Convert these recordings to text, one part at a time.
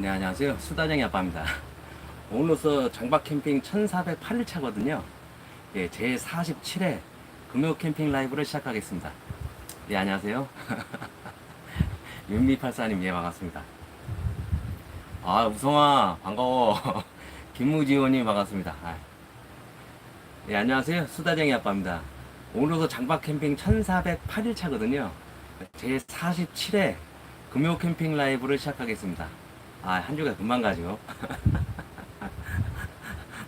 네, 안녕하세요. 수다쟁이 아빠입니다. 오늘로서 장박 캠핑 1408일차거든요. 예, 제 47회 금요 캠핑 라이브를 시작하겠습니다. 예, 안녕하세요. 윤미팔사님, 예, 반갑습니다. 아, 우성아, 반가워. 김무지호님, 반갑습니다. 아. 예, 안녕하세요. 수다쟁이 아빠입니다. 오늘로서 장박 캠핑 1408일차거든요. 제 47회 금요 캠핑 라이브를 시작하겠습니다. 아, 한 주가 금방 가죠.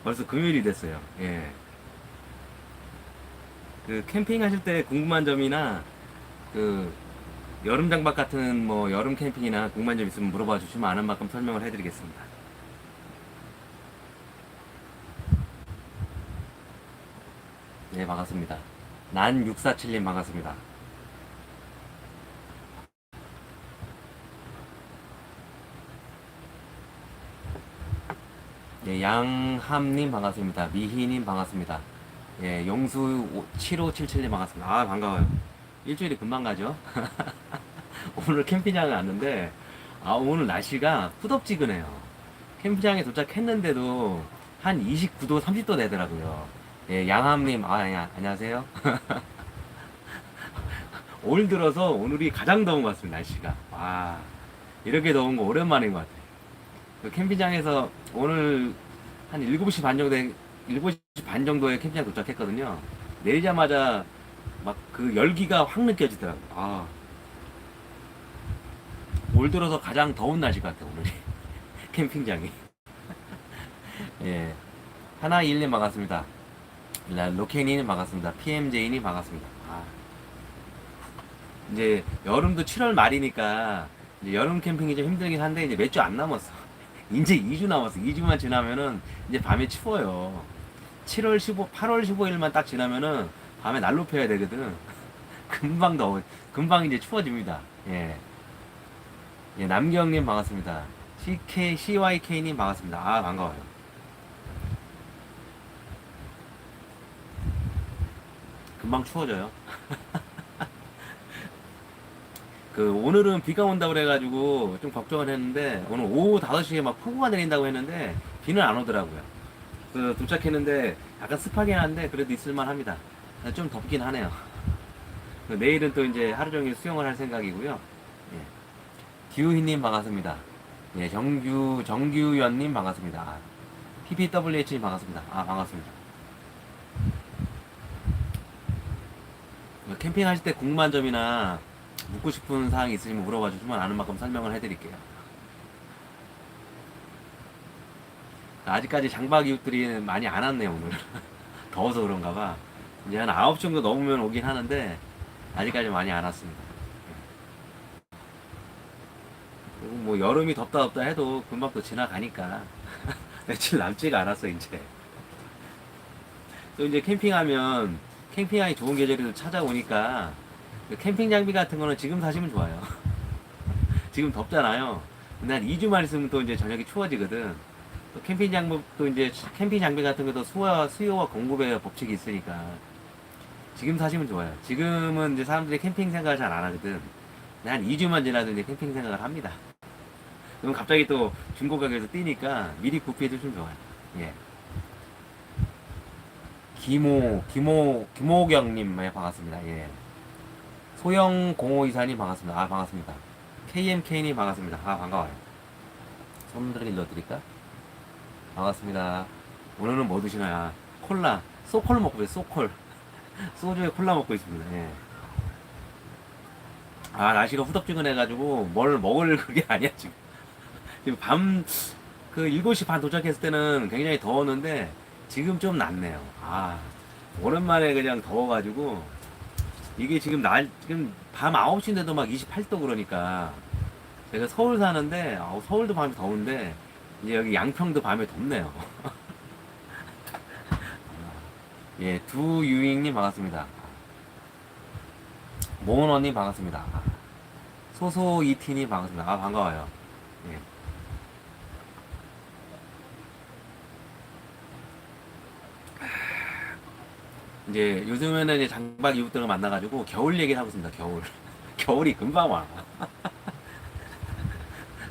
벌써 금요일이 됐어요. 예. 그 캠핑 하실 때 궁금한 점이나 그 여름 장박 같은 뭐 여름 캠핑이나 궁금한 점 있으면 물어봐 주시면 아는 만큼 설명을 해드리겠습니다. 네, 반갑습니다. 난 647님 반갑습니다. 예, 양함님 반갑습니다. 미희님 반갑습니다. 예, 용수 7577님 반갑습니다. 아, 반가워요. 일주일이 금방 가죠? 오늘 캠핑장에 왔는데, 아, 오늘 날씨가 후덥지근해요. 캠핑장에 도착했는데도 한 29도, 30도 되더라고요. 예, 양함님, 아, 야, 안녕하세요. 올 들어서 오늘이 가장 더운 것 같습니다, 날씨가. 와, 이렇게 더운 거 오랜만인 것 같아요. 그 캠핑장에서 오늘 한 7시 반 정도, 7시 반 정도에 캠핑장 도착했거든요. 내리자마자 막 그 열기가 확 느껴지더라고요. 아. 올 들어서 가장 더운 날씨 같아요, 오늘이. 캠핑장이. 예. 하나 일님 반갑습니다. 라- 로케이님 반갑습니다. PMJ님 반갑습니다. 아. 이제 여름도 7월 말이니까 이제 여름 캠핑이 좀 힘들긴 한데 이제 몇 주 안 남았어. 이제 2주 남았어. 2주만 지나면은 이제 밤에 추워요. 7월 15, 8월 15일만 딱 지나면은 밤에 난로 펴야 되거든. 금방 더워. 금방 이제 추워집니다. 예. 예, 남경님 반갑습니다. CK, CYK님 반갑습니다. 아, 반가워요. 금방 추워져요. 그 오늘은 비가 온다고 그래가지고 좀 걱정을 했는데 오늘 오후 5시에 막 폭우가 내린다고 했는데 비는 안 오더라고요. 그 도착했는데 약간 습하긴 한데 그래도 있을만 합니다. 좀 덥긴 하네요. 그 내일은 또 이제 하루 종일 수영을 할 생각이고요. 예. 기우희님 반갑습니다. 예, 정규 정규연님 반갑습니다. PPWH님 반갑습니다. 아 반갑습니다. 그 캠핑하실 때 궁금한 점이나 묻고 싶은 사항이 있으시면 물어봐 주시면 아는 만큼 설명을 해드릴게요. 아직까지 장박 이웃들이 많이 안 왔네요, 오늘. 더워서 그런가 봐. 이제 한 9시 정도 넘으면 오긴 하는데, 아직까지 많이 안 왔습니다. 그리고 뭐 여름이 덥다 덥다 해도 금방 또 지나가니까. 며칠 남지가 않았어, 이제. 또 이제 캠핑하면, 캠핑하기 좋은 계절이 또 찾아오니까, 그 캠핑 장비 같은 거는 지금 사시면 좋아요. 지금 덥잖아요. 근데 한 2주만 있으면 또 이제 저녁이 추워지거든. 또 캠핑 장비도 이제 캠핑 장비 같은 것도 수요와, 수요와 공급의 법칙이 있으니까 지금 사시면 좋아요. 지금은 이제 사람들이 캠핑 생각을 잘 안 하거든. 한 2주만 지나도 이제 캠핑 생각을 합니다. 그럼 갑자기 또 중고 가격에서 뛰니까 미리 구비해 두시면 좋아요. 예. 김호, 김호, 김호경님, 예, 반갑습니다. 예. 소영 0524님 반갑습니다. 아, 반갑습니다. KMK님 반갑습니다. 아, 반가워요. 손들을 일러드릴까? 반갑습니다. 오늘은 뭐 드시나요? 아, 콜라. 소콜 먹고 있어요, 소콜. 소주에 콜라 먹고 있습니다. 예. 아, 날씨가 후덥지근해가지고 뭘 먹을 그게 아니야, 지금. 지금 밤, 그 7시 반 도착했을 때는 굉장히 더웠는데 지금 좀 낫네요. 아, 오랜만에 그냥 더워가지고 이게 지금 날, 지금 밤 9시인데도 막 28도 그러니까 제가 서울 사는데, 어, 서울도 밤에 더운데 이제 여기 양평도 밤에 덥네요. 예, 두유잉님 반갑습니다. 모은원님 반갑습니다. 소소이티님 반갑습니다. 아, 반가워요. 예. 이제 요즘에는 이제 장박 이웃들을 만나가지고 겨울 얘기를 하고 있습니다. 겨울. 겨울이 금방 와.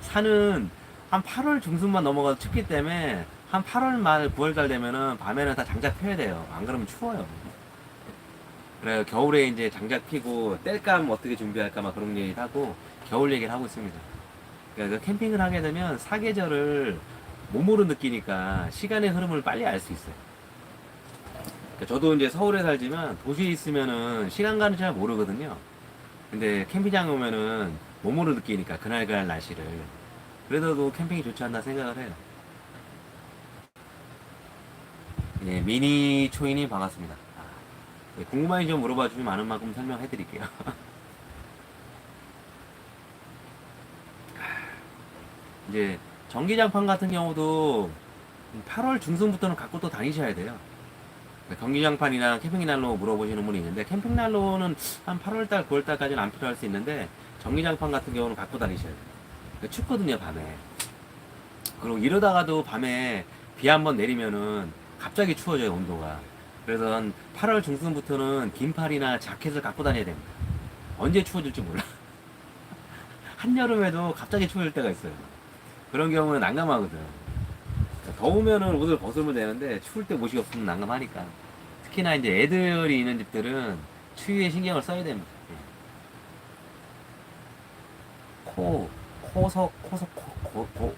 산은 한 8월 중순만 넘어가도 춥기 때문에 한 8월 말 9월 달 되면은 밤에는 다 장작 펴야 돼요. 안 그러면 추워요. 그래요. 겨울에 이제 장작 피고 땔감 어떻게 준비할까 막 그런 얘기를 하고 겨울 얘기를 하고 있습니다. 그러니까 그 캠핑을 하게 되면 사계절을 몸으로 느끼니까 시간의 흐름을 빨리 알 수 있어요. 그러니까 저도 이제 서울에 살지만 도시에 있으면은 시간 가는 줄잘 모르거든요. 근데 캠핑장 오면은 몸으로 느끼니까 그날 그날 날씨를 그래도 캠핑이 좋지 않나 생각을 해요. 예, 미니 초이님 반갑습니다. 아, 예, 궁금한 점 물어봐 주시면 많은 만큼 설명해 드릴게요. 이제 전기장판 같은 경우도 8월 중순부터는 갖고 또 다니셔야 돼요. 경기장판이나 캠핑난로 물어보시는 분이 있는데 캠핑난로는 한 8월달, 9월달까지는 안 필요할 수 있는데 전기장판 같은 경우는 갖고 다니셔야 돼요. 그러니까 춥거든요 밤에. 그리고 이러다가도 밤에 비 한번 내리면은 갑자기 추워져요 온도가. 그래서 한 8월 중순부터는 긴팔이나 자켓을 갖고 다녀야 됩니다. 언제 추워질지 몰라. 한여름에도 갑자기 추워질 때가 있어요. 그런 경우는 난감하거든. 더우면은 옷을 벗으면 되는데 추울 때 옷이 없으면 난감하니까. 특히나 이제 애들이 있는 집들은 추위에 신경을 써야 됩니다. 예. 코, 코석, 코석, 코, 코, 코,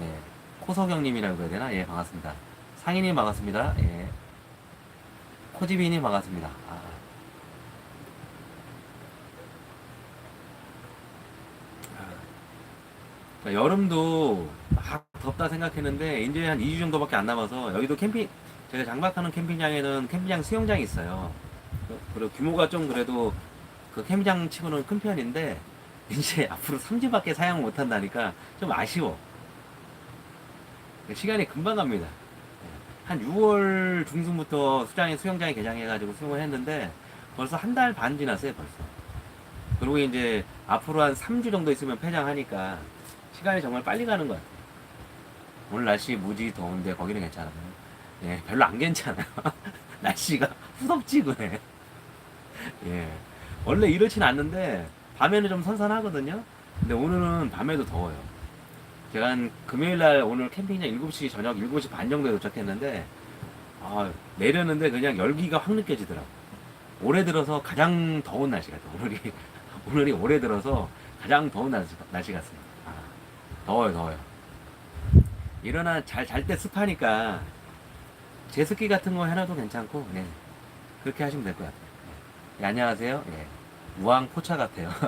예. 코석영님이라고 해야 되나? 예, 반갑습니다. 상인님 반갑습니다. 예. 코지비님 반갑습니다. 아. 그러니까 여름도 막 덥다 생각했는데 이제 한 2주 정도밖에 안 남아서 여기도 캠핑 제가 장박하는 캠핑장에는 캠핑장 수영장이 있어요. 그리고 규모가 좀 그래도 그 캠핑장 치고는 큰 편인데 이제 앞으로 3주밖에 사용 못 한다니까 좀 아쉬워. 시간이 금방 갑니다. 한 6월 중순부터 수장에 수영장에 개장해가지고 수영을 했는데 벌써 한 달 반 지났어요 벌써. 그리고 이제 앞으로 한 3주 정도 있으면 폐장하니까 시간이 정말 빨리 가는 것 같아요. 오늘 날씨 무지 더운데 거기는 괜찮아요. 예, 별로 안 괜찮아요. 날씨가 후덥지근해. 예. 원래 이렇진 않는데 밤에는 좀 선선하거든요. 근데 오늘은 밤에도 더워요. 제가 한 금요일 날 오늘 캠핑장 7시 저녁 7시 반 정도에 도착했는데 아, 내렸는데 그냥 열기가 확 느껴지더라고. 올해 들어서 가장 더운 날씨 같아요. 오늘이 오늘이 올해 들어서 가장 더운 날씨, 날씨 같습니다. 아, 더워요, 더워요. 일어나 잘 잘 때 습하니까 제습기 같은 거 해놔도 괜찮고, 네. 그렇게 하시면 될 것 같아요. 예, 안녕하세요. 예. 무항 포차 같아요.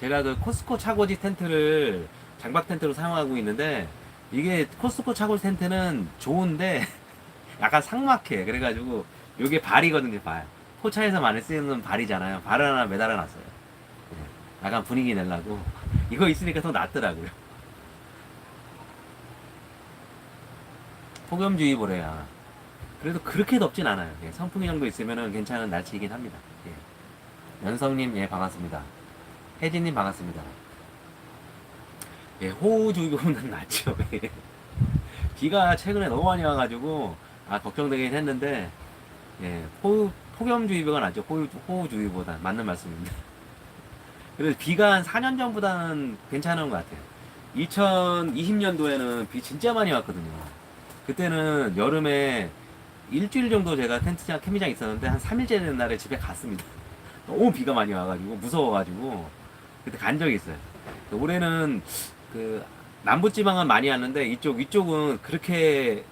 제가 그 코스코 차고지 텐트를 장박 텐트로 사용하고 있는데 이게 코스코 차고지 텐트는 좋은데 약간 삭막해. 그래가지고 이게 발이거든요, 발. 포차에서 많이 쓰는 발이잖아요. 발을 하나 매달아 놨어요. 예, 약간 분위기 내려고. 이거 있으니까 더 낫더라고요. 폭염주의보래야. 그래도 그렇게 덥진 않아요. 예, 선풍기 정도 있으면 괜찮은 날씨이긴 합니다. 예. 연성님, 예, 반갑습니다. 혜진님, 반갑습니다. 예, 호우주의보는 낫죠. 예. 비가 최근에 너무 많이 와가지고, 아, 걱정되긴 했는데, 예, 호우, 폭염주의보가 낫죠. 호우, 호우주의보다. 맞는 말씀입니다. 그래서 비가 한 4년 전보다는 괜찮은 것 같아요. 2020년도에는 비 진짜 많이 왔거든요. 그때는 여름에 일주일 정도 제가 텐트장, 캠핑장 있었는데 한 3일째 되는 날에 집에 갔습니다. 너무 비가 많이 와가지고 무서워가지고 그때 간 적이 있어요. 올해는 그 남부지방은 많이 왔는데 이쪽 위쪽은 그렇게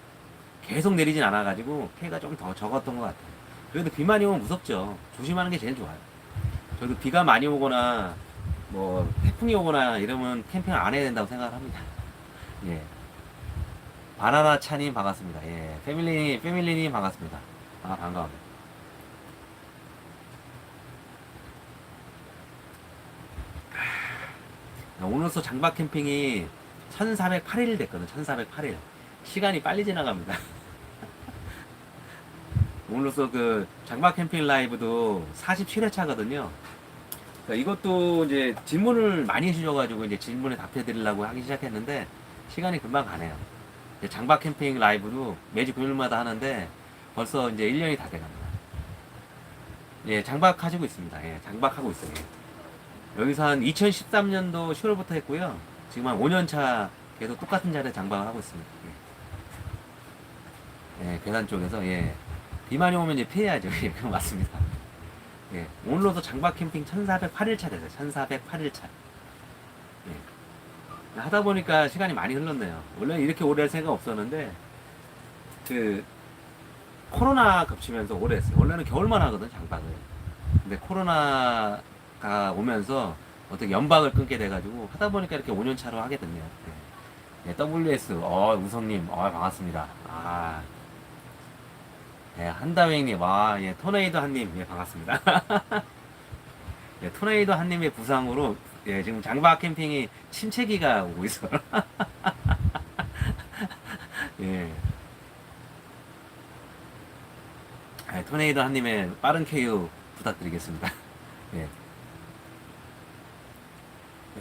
계속 내리진 않아가지고 피해가 좀 더 적었던 것 같아요. 그래도 비 많이 오면 무섭죠. 조심하는 게 제일 좋아요. 저도 비가 많이 오거나 뭐 태풍이 오거나 이러면 캠핑을 안 해야 된다고 생각을 합니다. 예. 바나나 차님 반갑습니다. 예. 패밀리 패밀리님 반갑습니다. 아 반가워요. 아, 오늘서 장박 캠핑이 1408일 됐거든. 1408일. 시간이 빨리 지나갑니다. 오늘서 그 장박 캠핑 라이브도 47회차거든요. 그러니까 이것도 이제 질문을 많이 해주셔가지고 이제 질문에 답해드리려고 하기 시작했는데 시간이 금방 가네요. 이제 장박 캠핑 라이브도 매주 금요일마다 하는데 벌써 이제 1년이 다 돼갑니다. 예, 장박 하시고 있습니다. 예, 장박 하고 있어요. 예. 여기서 한 2013년도 10월부터 했고요. 지금 한 5년 차 계속 똑같은 자리에 장방을 하고 있습니다. 예, 예, 괴산 쪽에서 예. 비만이 오면 이제 피해야죠. 예, 맞습니다. 예, 오늘로도 장박 캠핑 1408일차 됐어요. 1408일차. 예. 하다 보니까 시간이 많이 흘렀네요. 원래 이렇게 오래 할 생각 없었는데, 그, 코로나 겹치면서 오래 했어요. 원래는 겨울만 하거든, 장박을. 근데 코로나가 오면서 어떻게 연박을 끊게 돼가지고 하다 보니까 이렇게 5년 차로 하게 됐네요. 예. 예, WS, 어, 우성님, 어, 반갑습니다. 아. 예, 한다웨이님, 와, 예, 토네이도 한님, 예, 반갑습니다. 예, 토네이도 한님의 부상으로, 예, 지금 장박 캠핑이 침체기가 오고 있어요. 예. 예, 토네이도 한님의 빠른 KO 부탁드리겠습니다. 예.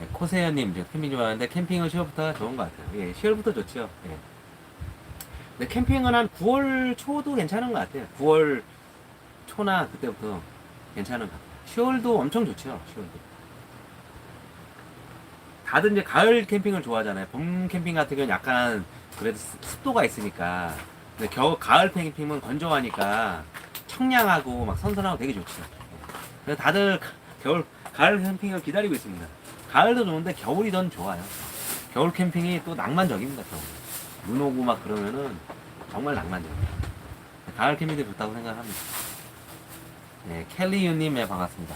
예, 코세현님, 저 캠핑 좋아하는데 캠핑은 10월부터가 좋은 것 같아요. 예, 10월부터 좋죠. 예. 근데 캠핑은 한 9월 초도 괜찮은 것 같아요. 9월 초나 그때부터 괜찮은 것 같아요. 10월도 엄청 좋죠. 10월도. 다들 이제 가을 캠핑을 좋아하잖아요. 봄 캠핑 같은 경우는 약간 그래도 습- 습도가 있으니까. 근데 겨울 가을 캠핑은 건조하니까 청량하고 막 선선하고 되게 좋죠. 그래서 다들 가- 겨울 가을 캠핑을 기다리고 있습니다. 가을도 좋은데 겨울이 더 좋아요. 겨울 캠핑이 또 낭만적입니다. 겨울. 눈 오고 막 그러면은 정말 낭만적이에요. 가을 캠핑도 좋다고 생각합니다. 네, 켈리유님, 예, 반갑습니다.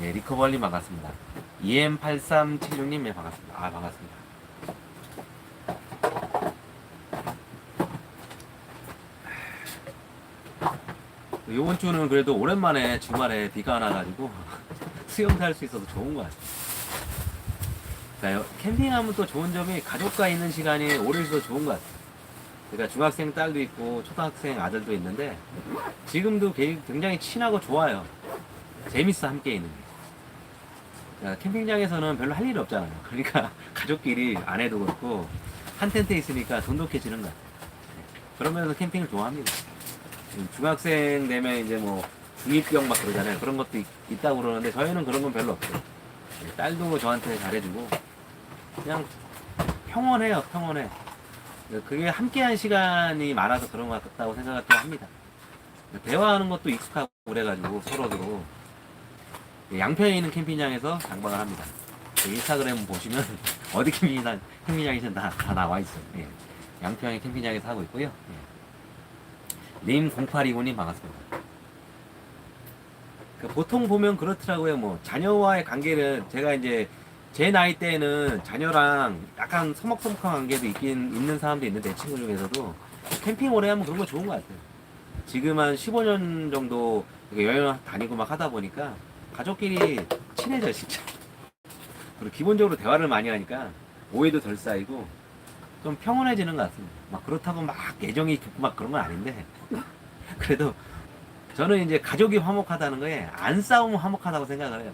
네, 리커벌님 반갑습니다. EM8376님, 예, 반갑습니다. 아, 반갑습니다. 이번 주는 그래도 오랜만에 주말에 비가 안 와가지고 수영 탈수 있어서 좋은 것 같아요. 그러니까 캠핑하면 또 좋은 점이 가족과 있는 시간이 오래 있어서 좋은 것 같아요. 그러니까 중학생 딸도 있고 초등학생 아들도 있는데 지금도 개- 굉장히 친하고 좋아요. 재밌어 함께 있는 게. 캠핑장에서는 별로 할 일이 없잖아요. 그러니까 가족끼리 안 해도 그렇고 한 텐트에 있으니까 돈독해지는 것 같아요. 그러면서 캠핑을 좋아합니다. 중학생 되면 이제 뭐 중이병 막 그러잖아요. 그런 것도 있, 있다고 그러는데 저희는 그런 건 별로 없어요. 네, 딸도 저한테 잘해주고 그냥 평온해요. 평온해. 그게 함께한 시간이 많아서 그런 것 같다고 생각도 합니다. 대화하는 것도 익숙하고 그래가지고 서로도 양평에 있는 캠핑장에서 장방을 합니다. 그 인스타그램 보시면 어디 캠핑장, 캠핑장이든 다, 다 나와 있어요. 예. 양평의 캠핑장에서 하고 있고요. 예. 님 0829님 반갑습니다. 그 보통 보면 그렇더라고요. 뭐 자녀와의 관계는 제가 이제 제 나이 때는 자녀랑 약간 서먹서먹한 관계도 있긴 있는 사람도 있는데 제 친구 중에서도 캠핑 오래 하면 그런 거 좋은 것 같아요. 지금 한 15년 정도 여행 다니고 막 하다 보니까 가족끼리 친해져 진짜. 그리고 기본적으로 대화를 많이 하니까 오해도 덜 쌓이고 좀 평온해지는 것 같습니다. 막 그렇다고 막 애정이 깊고 막 그런 건 아닌데 그래도 저는 이제 가족이 화목하다는 거에 안 싸우면 화목하다고 생각을 해요.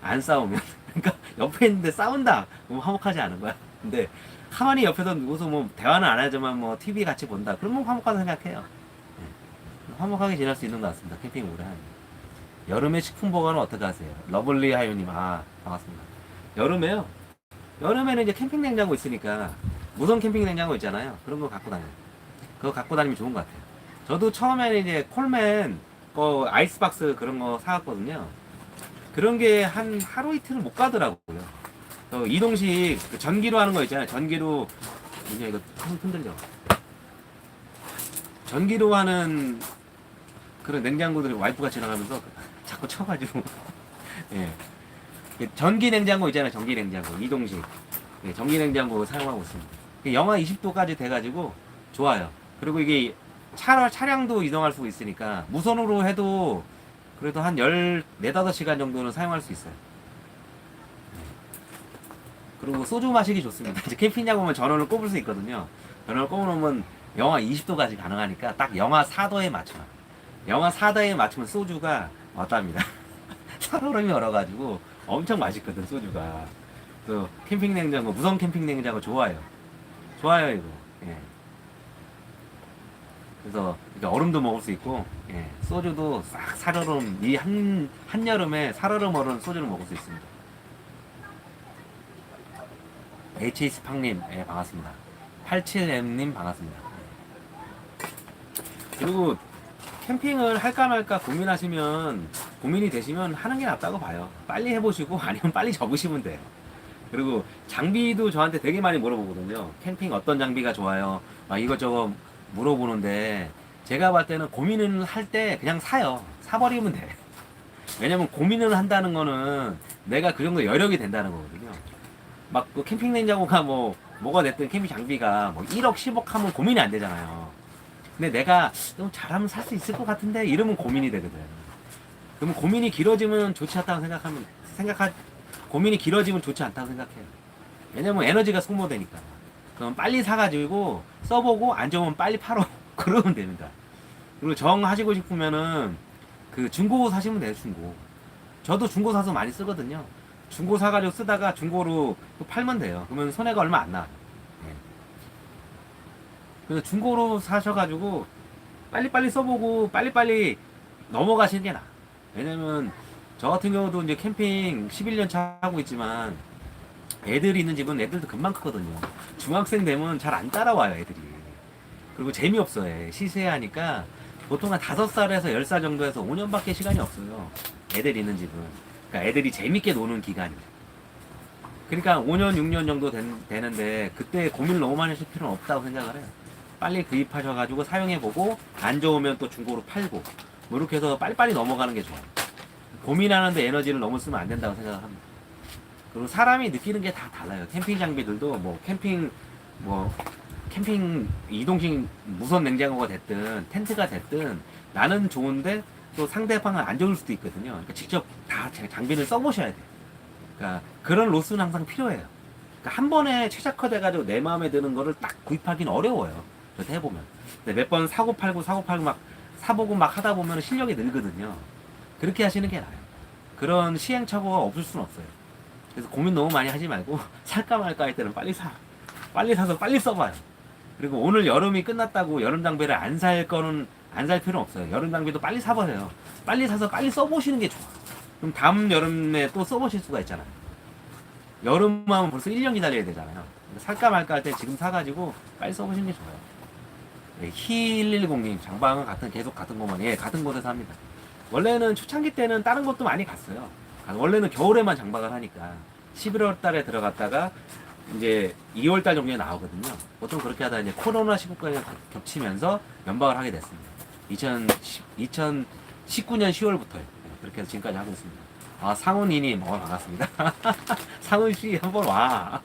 안 싸우면. 그러니까 옆에 있는데 싸운다. 그럼 화목하지 않은 거야. 근데 가만히 옆에서 누워서 뭐 대화는 안 하지만 뭐 TV 같이 본다. 그러면 화목하다 생각해요. 네. 화목하게 지낼 수 있는 것 같습니다. 캠핑 오래 하면. 여름에 식품 보관은 어떻게 하세요? 러블리 하요님, 아, 반갑습니다. 여름에요? 여름에는 이제 캠핑 냉장고 있으니까 무선 캠핑 냉장고 있잖아요. 그런 거 갖고 다녀요. 그거 갖고 다니면 좋은 것 같아요. 저도 처음에는 이제 콜맨 거 아이스박스 그런 거 사왔거든요. 그런 게 한 하루 이틀을 못 가더라고요. 또 이동식 그 전기로 하는 거 있잖아요. 전기로 이제 이거 손 흔들려. 전기로 하는 그런 냉장고들이 와이프가 지나가면서 자꾸 쳐가지고 예. 그 전기 냉장고 있잖아요. 전기 냉장고 이동식 예, 전기 냉장고 사용하고 있습니다. 그 영하 20도까지 돼가지고 좋아요. 그리고 이게 차, 차량도 이동할 수 있으니까 무선으로 해도 그래도 한 14, 5시간 정도는 사용할 수 있어요. 그리고 소주 마시기 좋습니다. 이제 캠핑장 오면 전원을 꼽을 수 있거든요. 전원을 꼽아놓으면 영하 20도까지 가능하니까 딱 영하 4도에 맞춰요. 영하 4도에 맞추면 소주가 왔답니다. 살얼음이 얼어가지고 엄청 맛있거든, 소주가. 그 캠핑 냉장고, 무선 캠핑 냉장고 좋아요. 좋아요, 이거. 예. 그래서 이렇게 얼음도 먹을 수 있고 예, 소주도 싹 살얼음 이 한 한여름에 살얼음 얼은 소주를 먹을 수 있습니다. HA 스팡님 예, 반갑습니다. 87M님 반갑습니다. 그리고 캠핑을 할까 말까 고민하시면 고민이 되시면 하는 게 낫다고 봐요. 빨리 해보시고 아니면 빨리 접으시면 돼요. 그리고 장비도 저한테 되게 많이 물어보거든요. 캠핑 어떤 장비가 좋아요? 막 이것저것 물어보는데 제가 봤을 때는 고민을 할 때 그냥 사요. 사버리면 돼. 왜냐면 고민을 한다는 거는 내가 그 정도 여력이 된다는 거거든요. 막 그 캠핑 냉장고가 뭐 뭐가 됐든 캠핑 장비가 뭐 1억 10억 하면 고민이 안 되잖아요. 근데 내가 좀 잘하면 살 수 있을 것 같은데 이러면 고민이 되거든. 그러면 고민이 길어지면 좋지 않다고 생각하면 생각하 고민이 길어지면 좋지 않다고 생각해요. 왜냐면 에너지가 소모되니까. 그럼 빨리 사가지고 써보고 안 좋으면 빨리 팔어 그러면 됩니다. 그리고 정 하시고 싶으면은 그 중고 사시면 돼요 중고. 저도 중고 사서 많이 쓰거든요. 중고 사가지고 쓰다가 중고로 또 팔면 돼요. 그러면 손해가 얼마 안 나. 예. 그래서 중고로 사셔가지고 빨리빨리 써보고 빨리빨리 넘어가시는 게 나아. 왜냐면 저 같은 경우도 이제 캠핑 11년 차 하고 있지만 애들이 있는 집은 애들도 금방 크거든요. 중학생 되면 잘 안 따라와요, 애들이. 그리고 재미없어요. 시세하니까 보통 한 5살에서 10살 정도에서 5년밖에 시간이 없어요. 애들 있는 집은. 그러니까 애들이 재밌게 노는 기간이. 그러니까 5년, 6년 정도 된- 되는데 그때 고민을 너무 많이 하실 필요는 없다고 생각을 해요. 빨리 구입하셔가지고 사용해보고 안 좋으면 또 중고로 팔고 뭐 이렇게 해서 빨리빨리 넘어가는 게 좋아요. 고민하는데 에너지를 너무 쓰면 안 된다고 생각을 합니다. 그리고 사람이 느끼는 게 다 달라요. 캠핑 장비들도 뭐 캠핑 뭐 캠핑 이동식 무선 냉장고가 됐든 텐트가 됐든 나는 좋은데 또 상대방은 안 좋을 수도 있거든요. 그러니까 직접 다 제- 장비를 써보셔야 돼요. 그러니까 그런 로스는 항상 필요해요. 그러니까 한 번에 최적화돼가지고 내 마음에 드는 거를 딱 구입하기는 어려워요. 저도 해보면. 몇번 사고 팔고 사고 팔고 막 사보고 막 하다 보면 실력이 늘거든요. 그렇게 하시는 게 나아요. 그런 시행착오가 없을 수는 없어요. 그래서 고민 너무 많이 하지 말고 살까 말까 할 때는 빨리 사. 빨리 사서 빨리 써봐요. 그리고 오늘 여름이 끝났다고 여름 장비를 안 살 거는 안 살 필요는 없어요. 여름 장비도 빨리 사버려요. 빨리 사서 빨리 써보시는 게 좋아. 그럼 다음 여름에 또 써보실 수가 있잖아요. 여름 하면 벌써 1년 기다려야 되잖아요. 살까 말까 할 때 지금 사가지고 빨리 써보시는 게 좋아요. 네, 히110님, 장방은 같은, 계속 같은 곳만, 예, 같은 곳에서 합니다. 원래는 초창기 때는 다른 곳도 많이 갔어요. 가- 원래는 겨울에만 장박을 하니까 11월 달에 들어갔다가 이제 2월 달 정도에 나오거든요. 보통 그렇게 하다 이제 코로나 시국까지 겹치면서 연박을 하게 됐습니다. 2010, 2019년 10월부터요. 그렇게 해서 지금까지 하고 있습니다. 아, 상훈이님, 어, 반갑습니다. 상훈씨, 한번 와.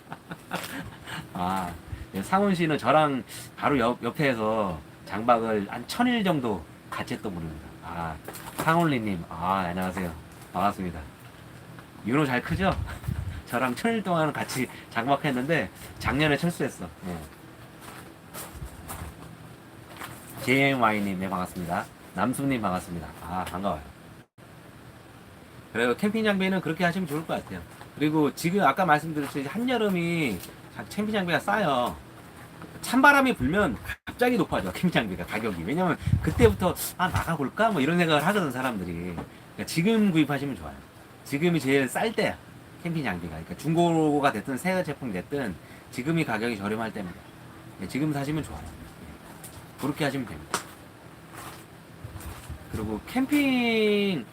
아, 네, 상훈 씨는 저랑 바로 옆, 옆에서 장박을 한 천일 정도 같이 했던 분입니다. 아, 상훈리님, 아, 안녕하세요. 반갑습니다. 윤호 잘 크죠? 저랑 천일 동안 같이 장박했는데 작년에 철수했어. 예. JMY님, 네, 반갑습니다. 남수님, 반갑습니다. 아, 반가워요. 그래요. 캠핑 장비는 그렇게 하시면 좋을 것 같아요. 그리고 지금 아까 말씀드렸듯이 한여름이 자- 캠핑 장비가 싸요. 찬바람이 불면 갑자기 높아져 캠핑 장비가 가격이. 왜냐면 그때부터 아 나가볼까 뭐 이런 생각을 하거든 사람들이. 그러니까 지금 구입하시면 좋아요. 지금이 제일 쌀 때야 캠핑 장비가. 그러니까 중고가 됐든 새 제품 됐든 지금이 가격이 저렴할 때입니다. 예, 지금 사시면 좋아요. 예. 그렇게 하시면 됩니다. 그리고 캠핑이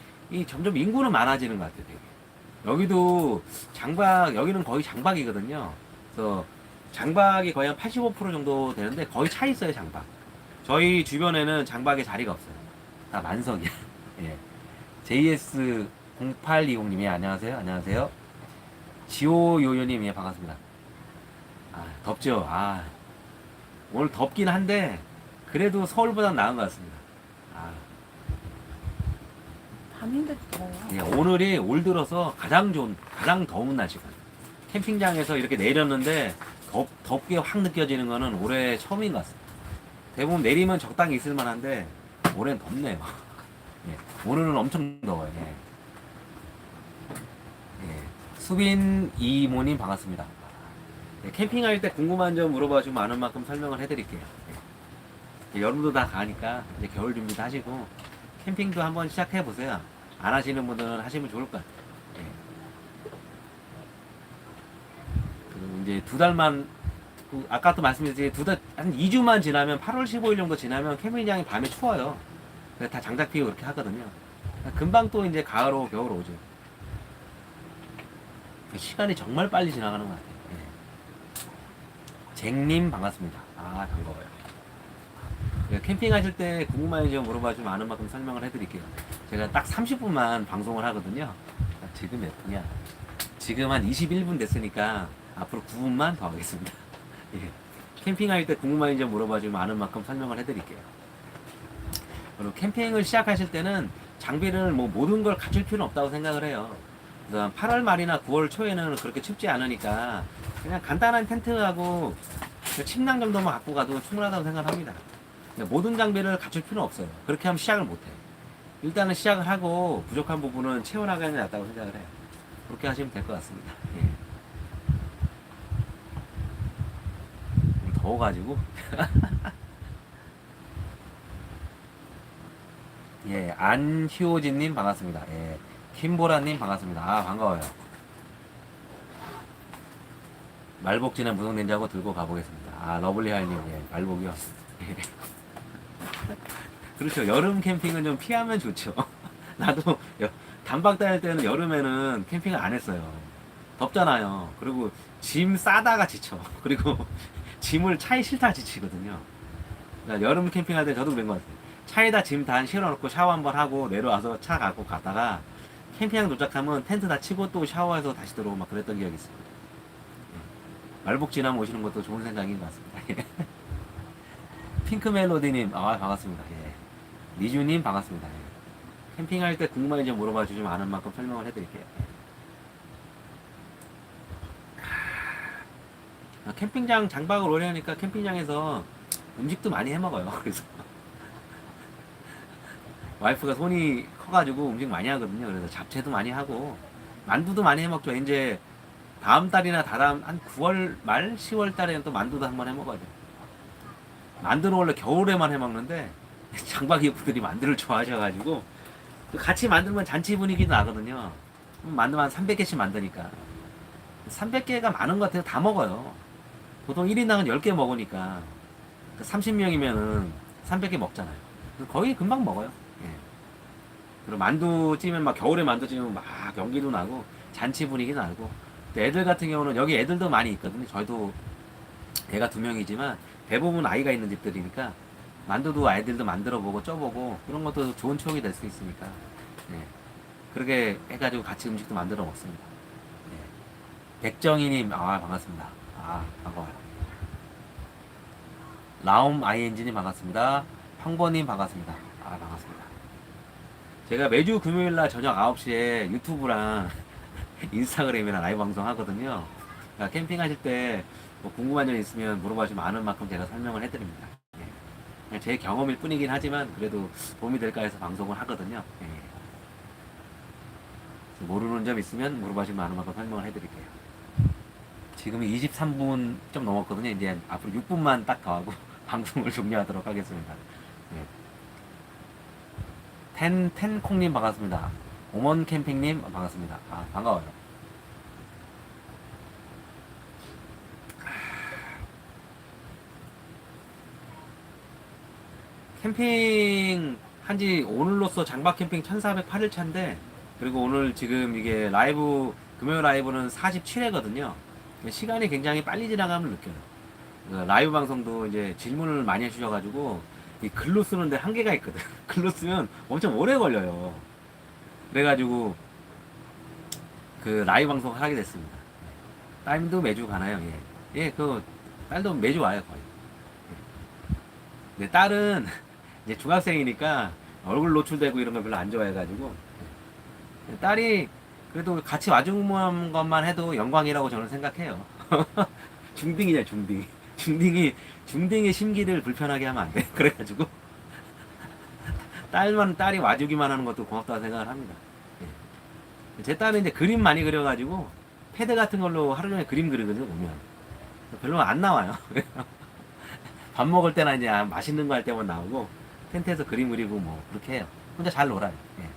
점점 인구는 많아지는 것 같아요. 되게. 여기도 장박 여기는 거의 장박이거든요. 그래서 장박이 거의 한 85% 정도 되는데 거의 차 있어요 장박. 저희 주변에는 장박에 자리가 없어요. 다 만석이야. 예. JS 0820님이 안녕하세요. 안녕하세요. 지오요요님 예 반갑습니다. 아 덥죠. 아 오늘 덥긴 한데 그래도 서울보다 나은 것 같습니다. 아 밤인데도 더워요. 예, 오늘이 올 들어서 가장 좋은, 가장 더운 날씨거든요. 캠핑장에서 이렇게 내렸는데 덥, 덥게 확 느껴지는 거는 올해 처음인 것 같습니다. 대부분 내리면 적당히 있을 만한데 올해는 덥네요. 예, 오늘은 엄청 더워요. 예. 예, 수빈 이모님 반갑습니다. 예, 캠핑할 때 궁금한 점 물어봐 주면 아는 만큼 설명을 해드릴게요. 예. 예, 여름도 다 가니까 이제 겨울 준비도 하시고 캠핑도 한번 시작해 보세요. 안 하시는 분들은 하시면 좋을 것 같아요. 예. 그리고 이제 두 달만 그 아까도 말씀드렸듯이 두 달, 한 2주만 지나면 8월 15일 정도 지나면 캠핑장이 밤에 추워요. 그래서 다 장작 피고 그렇게 하거든요. 금방 또 이제 가을 오고 겨울 오죠. 시간이 정말 빨리 지나가는 것 같아요. 예. 쟁님 반갑습니다. 아 반가워요. 예, 캠핑하실 때 궁금한 점 물어봐 주면 아는 만큼 설명을 해드릴게요. 제가 딱 30분만 방송을 하거든요. 아, 지금 몇 분이야? 지금 한 21분 됐으니까 앞으로 9분만 더 하겠습니다. 예. 캠핑할 때 궁금한 점 물어봐 주면 아는 만큼 설명을 해드릴게요. 그리고 캠핑을 시작하실 때는 장비를 뭐 모든 걸 갖출 필요는 없다고 생각을 해요. 그다음 8월 말이나 9월 초에는 그렇게 춥지 않으니까 그냥 간단한 텐트하고 침낭 정도만 갖고 가도 충분하다고 생각합니다. 모든 장비를 갖출 필요는 없어요. 그렇게 하면 시작을 못 해요. 일단은 시작을 하고 부족한 부분은 채워나가는 게 낫다고 생각을 해요. 그렇게 하시면 될 것 같습니다. 예. 더워가지고. 예, 안희호진님 반갑습니다. 예, 김보라님 반갑습니다. 아, 반가워요. 말복지나 무성냉장고 들고 가보겠습니다. 아, 러블리하이님, 예, 말복이요. 예. 그렇죠. 여름 캠핑은 좀 피하면 좋죠. 나도 여- 단박 다닐 때는 여름에는 캠핑을 안 했어요. 덥잖아요. 그리고 짐 싸다가 지쳐. 그리고 짐을 차에 실다 지치거든요. 여름 캠핑할 때 저도 그런 것 같아요. 차에다 짐 다 실어놓고 샤워 한 번 하고 내려와서 차 갖고 가다가 캠핑장 도착하면 텐트 다 치고 또 샤워해서 다시 들어오고 막 그랬던 기억이 있어요. 예. 말복 지나면 오시는 것도 좋은 생각인 것 같습니다. 핑크 멜로디님, 아, 반갑습니다. 예. 리주님, 반갑습니다. 예. 캠핑할 때 궁금한 점 물어봐 주시면 아는 만큼 설명을 해드릴게요. 아, 캠핑장 장박을 오래 하니까 캠핑장에서 음식도 많이 해 먹어요. 그래서 와이프가 손이 커가지고 음식 많이 하거든요. 그래서 잡채도 많이 하고 만두도 많이 해 먹죠. 이제 다음 달이나 다다음 한 9월 말 10월 달에는 또 만두도 한번 해 먹어야 돼. 만두는 원래 겨울에만 해 먹는데 장박 이프들이 만두를 좋아하셔가지고 그 같이 만들면 잔치 분위기도 나거든요. 만두만 300개씩 만드니까 300개가 많은 것 같아서 다 먹어요. 보통 1인당은 10개 먹으니까 30명이면은 300개 먹잖아요. 거의 금방 먹어요. 예. 그리고 만두 찌면 막 겨울에 만두 찌면 막 연기도 나고 잔치 분위기 나고 또 애들 같은 경우는 여기 애들도 많이 있거든요. 저희도 애가 두 명이지만 대부분 아이가 있는 집들이니까 만두도 아이들도 만들어 보고 쪄보고 그런 것도 좋은 추억이 될 수 있으니까 예. 그렇게 해가지고 같이 음식도 만들어 먹습니다. 예. 백정희님 아 반갑습니다. 아 반가워요. 라움 ING님 반갑습니다. 황보님 반갑습니다. 아 반갑습니다. 제가 매주 금요일 날 저녁 9시에 유튜브랑 인스타그램이랑 라이브 방송 하거든요. 그러니까 캠핑하실 때 뭐 궁금한 점 있으면 물어봐 주면 아는 만큼 제가 설명을 해드립니다. 예. 제 경험일 뿐이긴 하지만 그래도 도움이 될까 해서 방송을 하거든요. 예. 모르는 점 있으면 물어봐 주면 아는 만큼 설명을 해드릴게요. 지금 23분 좀 넘었거든요. 이제 앞으로 6분만 딱더 하고 방송을 종료하도록 하겠습니다. 예. 텐, 텐콩님 반갑습니다. 오먼 캠핑님 반갑습니다. 아, 반가워요. 캠핑 한지 오늘로써 장박 캠핑 1408일 차인데 그리고 오늘 지금 이게 라이브 금요일 라이브는 47회거든요. 시간이 굉장히 빨리 지나감을 느껴요. 그 라이브 방송도 이제 질문을 많이 해주셔가지고 이 글로 쓰는데 한계가 있거든. 글로 쓰면 엄청 오래 걸려요. 그래가지고 그 라이브 방송을 하게 됐습니다. 딸도 매주 가나요? 예. 예, 그 딸도 매주 와요 거의. 내 딸은 이제 중학생이니까 얼굴 노출되고 이런 걸 별로 안 좋아해가지고 딸이 그래도 같이 와준 것만 해도 영광이라고 저는 생각해요. 중딩이냐 중딩. 중딩이 중딩의 심기를 불편하게 하면 안 돼. 그래가지고 딸만 딸이 와주기만 하는 것도 고맙다고 생각을 합니다. 예. 제 딸은 이제 그림 많이 그려가지고 패드 같은 걸로 하루 종일 그림 그리거든요 보면 별로 안 나와요. 밥 먹을 때나 이제 맛있는 거 할 때만 나오고 텐트에서 그림 그리고 뭐 그렇게 해요. 혼자 잘 놀아요. 예.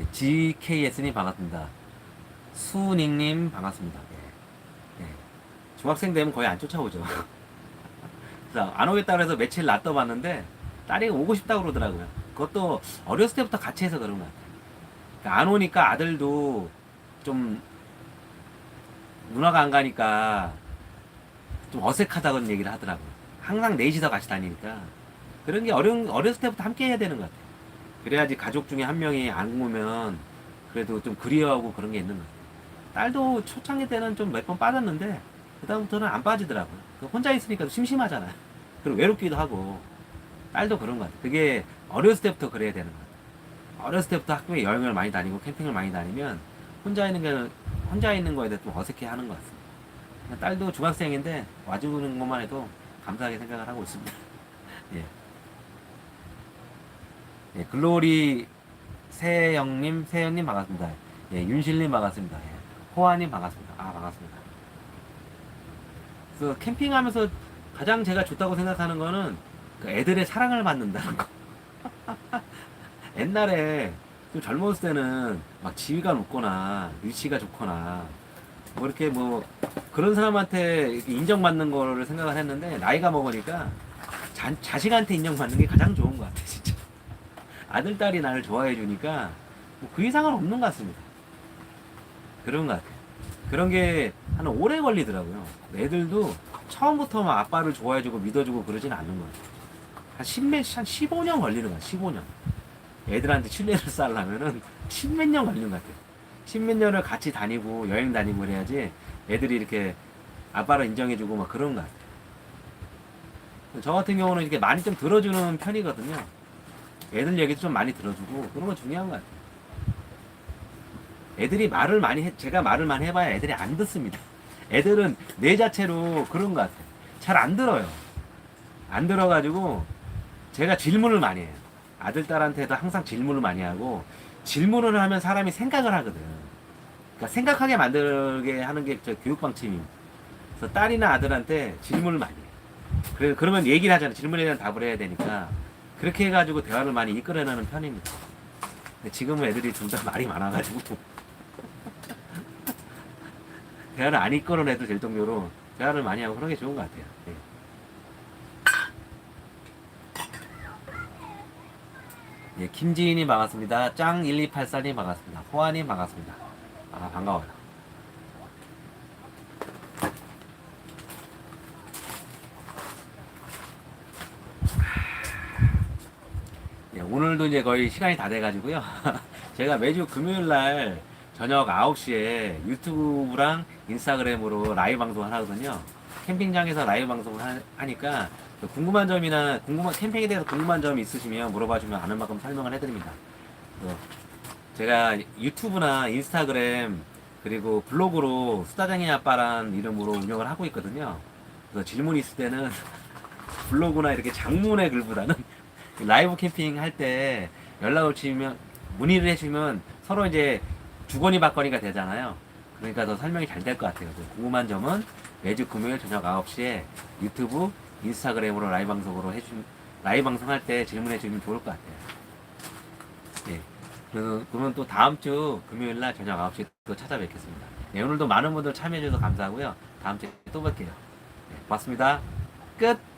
예, GKS님 반갑습니다. 수닝님 반갑습니다. 예. 예. 중학생 되면 거의 안 쫓아오죠. 그래서 안 오겠다 그래서 며칠 놔둬봤는데 딸이 오고 싶다고 그러더라고요. 그것도 어렸을 때부터 같이 해서 그런 것 같아요. 그러니까 안 오니까 아들도 좀 누나가 안 가니까 좀 어색하다는 얘기를 하더라고요. 항상 넷이서 같이 다니니까 그런 게 어려 어렸을 때부터 함께 해야 되는 것 같아요. 그래야지 가족 중에 한 명이 안 오면 그래도 좀 그리워하고 그런 게 있는 것 같아요. 딸도 초창기 때는 좀 몇 번 빠졌는데 그다음부터는 안 빠지더라고요. 그 혼자 있으니까 심심하잖아요. 그리고 외롭기도 하고 딸도 그런 것 같아요. 그게 어렸을 때부터 그래야 되는 것 같아요. 어렸을 때부터 학교에 여행을 많이 다니고 캠핑을 많이 다니면 혼자 있는 게 혼자 있는 거에 대해 좀 어색해-하는 것 같습니다. 딸도 중학생인데 와주는 것만 해도 감사하게 생각을 하고 있습니다. 예. 예, 글로리 세영님, 세영님 반갑습니다. 예, 윤실님 반갑습니다. 예, 호아님 반갑습니다. 아, 반갑습니다. 그래서 캠핑하면서 가장 제가 좋다고 생각하는 거는 그 애들의 사랑을 받는다는 거. 옛날에 좀 젊었을 때는 막 지위가 높거나 위치가 좋거나 뭐 이렇게 뭐 그런 사람한테 인정받는 거를 생각을 했는데 나이가 먹으니까 자, 자식한테 인정받는 게 가장 좋은 것 같아 진짜. 아들 딸이 나를 좋아해 주니까 뭐 그 이상은 없는 것 같습니다. 그런 것 같아요 그런 게 한 오래 걸리더라고요 애들도 처음부터 막 아빠를 좋아해주고 믿어주고 그러진 않는 것 같아요 한 10몇, 한 15년 걸리는 거야 15년 애들한테 신뢰를 쌓으려면은 십몇 년 걸리는 것 같아요 십몇 년을 같이 다니고 여행 다니고 그래야지 애들이 이렇게 아빠를 인정해주고 막 그런 것 같아요. 저 같은 경우는 이렇게 많이 좀 들어주는 편이거든요. 애들 얘기도 좀 많이 들어주고 그런 건 중요한 것 같아요. 애들이 말을 많이 해, 제가 말을 많이 해봐야 애들이 안 듣습니다. 애들은 내 자체로 그런 것 같아요. 잘 안 들어요. 안 들어가지고 제가 질문을 많이 해요. 아들, 딸한테도 항상 질문을 많이 하고 질문을 하면 사람이 생각을 하거든. 그러니까 생각하게 만들게 하는 게 저 교육 방침입니다. 그래서 딸이나 아들한테 질문을 많이 해요. 그래, 그러면 얘기를 하잖아요. 질문에 대한 답을 해야 되니까. 그렇게 해가지고 대화를 많이 이끌어내는 편입니다. 지금은 애들이 둘 다 말이 많아가지고. 대화를 안 이끌어내도 될 정도로 대화를 많이 하고 그런 게 좋은 것 같아요. 네. 예, 김지인님 반갑습니다. 짱1284님 반갑습니다. 호아님 반갑습니다. 아, 반가워요. 예, 오늘도 이제 거의 시간이 다 돼가지고요. 제가 매주 금요일 날 저녁 9시에 유튜브랑 인스타그램으로 라이브 방송을 하거든요. 캠핑장에서 라이브 방송을 하, 하니까 궁금한 점이나 궁금한 캠핑에 대해서 궁금한 점 있으시면 물어봐 주면 아는 만큼 설명을 해드립니다. 또 제가 유튜브나 인스타그램 그리고 블로그로 수다장이 아빠란 이름으로 운영을 하고 있거든요. 그래서 질문 있을 때는 블로그나 이렇게 장문의 글보다는 라이브 캠핑 할 때 연락을 주시면 문의를 해주면 서로 이제 주거니 받거니가 되잖아요. 그러니까 더 설명이 잘 될 것 같아요. 궁금한 점은 매주 금요일 저녁 9시에 유튜브, 인스타그램으로 라이브 방송으로 해주 라이브 방송할 때 질문해 주면 좋을 것 같아요. 예. 그래서 그러면 또 다음 주 금요일 날 저녁 9시에 또 찾아뵙겠습니다. 네, 오늘도 많은 분들 참여해 주셔서 감사하고요. 다음 주에 또 뵐게요. 네, 고맙습니다. 끝!